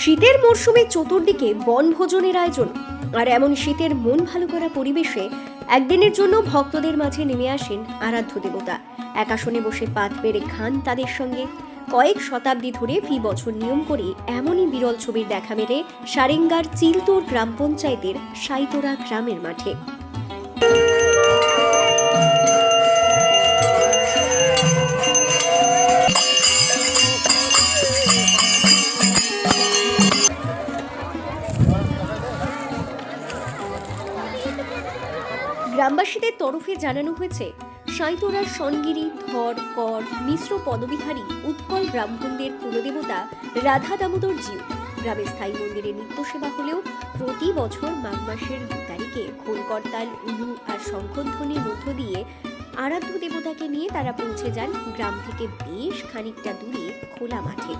শীতের মরশুমে চতুর্দিকে বনভোজনের আয়োজন। আর এমন শীতের মন ভালো করা পরিবেশে একদিনের জন্য ভক্তদের মাঝে নেমে আসেন আরাধ্য দেবতা। এক আসনে বসে পাত পেরে খান তাদের সঙ্গে। কয়েক শতাব্দী ধরে ফি বছর নিয়ম করে এমনই বিরল ছবির দেখা মেলে সারেঙ্গার চিলতোর গ্রাম পঞ্চায়েতের সাইতোরা গ্রামের মাঠে। গ্রামবাসীদের তরফে জানানো হয়েছে সাঁইতোড়ার সনগিরি, ধর, কর, মিশ্র পদবিহারী, উৎকল ব্রাহ্মণদের কুলদেবতা রাধা দামোদর জিউ। গ্রামের স্থায়ী মন্দিরে নিত্য সেবা হলেও প্রতি বছর মাঘ মাসের দু তারিখে খোল করতাল উলু আর শঙ্খধ্বনির মধ্য দিয়ে আরাধ্য দেবতাকে নিয়ে তারা পৌঁছে যান গ্রাম থেকে বেশ খানিকটা দূরে খোলা মাঠে।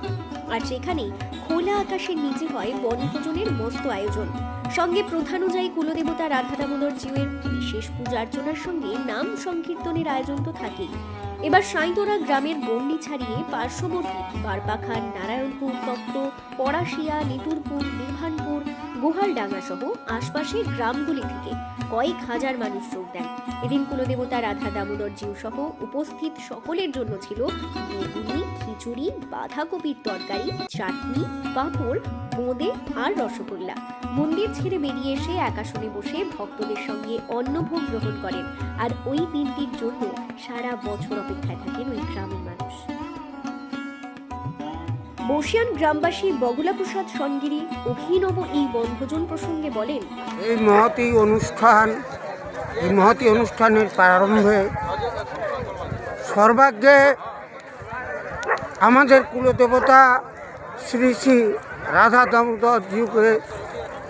আর সেখানেই খোলা আকাশের নিচে হয়, বনভোজনের মস্ত আয়োজন। সঙ্গে প্রধানুযায়ী কুলদেবতা রাধা দামোদর জিউয়ের বিশেষ পূজা অর্চনার সঙ্গে নাম সংকীর্তনের আয়োজন তো থাকেই। এবার সাঁইতোরা গ্রামের বন্ডি ছাড়িয়ে পার্শ্ববর্তী বারপাখান নারায়ণপুর তপ্ত, পড়াশিয়া, নিতুরপুর বিভানপুর গোহালডাঙ্গা সহ আশপাশের গ্রামগুলি থেকে কয়েক হাজার মানুষ যোগ দেন। এদিন কুলদেবতা রাধা দামোদর জিউ সহ উপস্থিত সকলের জন্য ছিল বেগুনি, খিচুড়ি, বাঁধাকপির তরকারি, চাটনি, পাঁপড়, বোঁদে আর রসগোল্লা। মন্দির ছেড়ে বেরিয়ে এসে একাশনে বসে ভক্তদের সঙ্গে অন্নভোগ গ্রহণ করেন। আর ওই দিনটির জন্য সারা বছর অপেক্ষায় থাকেন ওই গ্রামের মানুষ। বসিয়ান গ্রামবাসী বগুলা প্রসাদ সনগিরি অভিনব এই বনভোজন প্রসঙ্গে বলেন, এই মহতি অনুষ্ঠান, এই মহতি অনুষ্ঠানের প্রারম্ভে সর্বাগ্যে আমাদের কুলদেবতা শ্রী শ্রী রাধা দামোদর জিউকে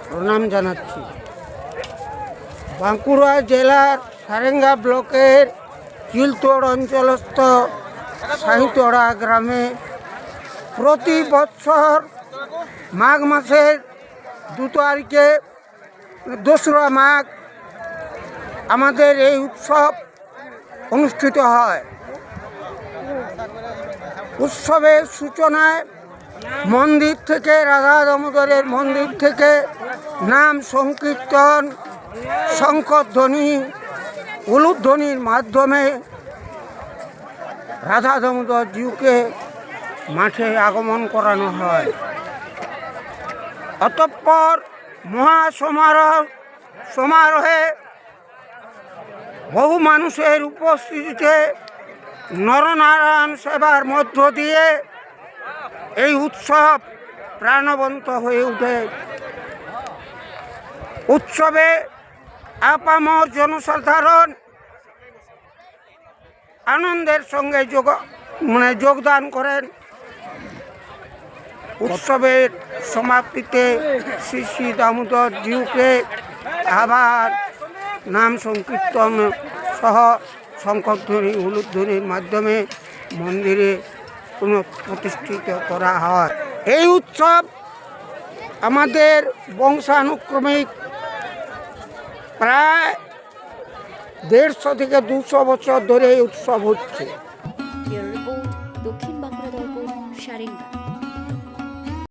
প্রণাম জানাচ্ছি। বাঁকুড়া জেলার সারেঙ্গা ব্লকের চিলতোড় অঞ্চলস্থ সাহিতড়া গ্রামে প্রতি বৎসর মাঘ মাসের দু তারিখে দোসরা মাঘ আমাদের এই উৎসব অনুষ্ঠিত হয়। উৎসবের সূচনায় মন্দির থেকে, রাধা দামোদরের মন্দির থেকে নাম সংকীর্তন শঙ্করধ্বনি উলুধ্বনির মাধ্যমে রাধা দামোদর জিউকে মাঠে আগমন করানো হয়। অতঃপর মহাসমারোহ, সমারোহে বহু মানুষের উপস্থিতিতে নরনারায়ণ সেবার মধ্য দিয়ে এই উৎসব প্রাণবন্ত হয়ে ওঠে উৎসবে আপামর জনসাধারণ আনন্দের সঙ্গে যোগ মানে যোগদান করেন। উৎসবের সমাপ্তিতে শ্রী শ্রী দামোদর জিউকে আবার নাম সংকীর্তন সহ শঙ্করধ্বনি হলুধ্বনির মাধ্যমে মন্দিরে পুনঃপ্রতিষ্ঠিত করা হয়। এই উৎসব আমাদের বংশানুক্রমিক প্রায় দেড়শো থেকে দুশো বছর ধরে এই উৎসব হচ্ছে।